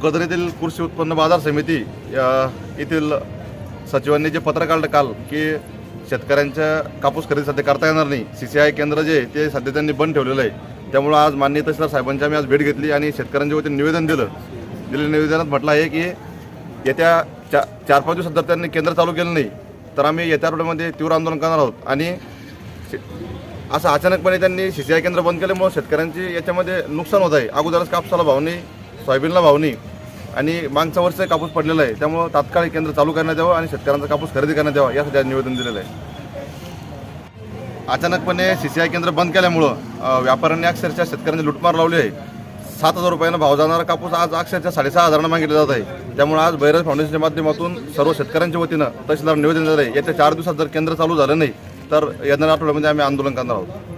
भोकरदन येथील कृषी उत्पन्न बाजार समिती येथील सचिवांनी जे पत्र काढलं काल की शेतकऱ्यांच्या कापूस खरेदी सध्या करता येणार नाही सी सी आय केंद्र जे ते सध्या त्यांनी बंद ठेवलेलं आहे. त्यामुळं आज माननीय तहसीलदार साहेबांची आम्ही आज भेट घेतली आणि शेतकऱ्यांच्या वतीने निवेदन दिलं. दिलेल्या निवेदनात म्हटलं आहे की येत्या चा चार पाच दिवसात जर त्यांनी केंद्र चालू केलं नाही तर आम्ही येत्या आठवड्यामध्ये तीव्र आंदोलन करणार आहोत. आणि शे- असं अचानकपणे त्यांनी सी सी आय केंद्र बंद केल्यामुळे शेतकऱ्यांची याच्यामध्ये नुकसान होत आहे. अगोदरच कापसाला भाव नाही सोयाबीनला भाव नाही. आणि मागच्या वर्ष कापूस पडलेला आहे त्यामुळं तात्काळ हे केंद्र चालू करण्यात यावं आणि शेतकऱ्यांचा कापूस खरेदी करण्यात यावा यासाठी निवेदन दिलेलं आहे. अचानकपणे सी सी आय केंद्र बंद केल्यामुळं व्यापाऱ्यांनी अक्षरशः शेतकऱ्यांनी लुटमार लावली आहे. सात हजार रुपयानं भाव जाणारा कापूस आज अक्षरशः साडेसहा हजारांना मागितला जात आहे. त्यामुळे आज बैराज फाउंडेशनच्या माध्यमातून सर्व शेतकऱ्यांच्या वतीनं तहसीलदार निवेदन दिलं आहे. येत्या चार दिवसात जर केंद्र चालू झालं नाही तर येणाऱ्या आठवड्यामध्ये आम्ही आंदोलन करणार आहोत.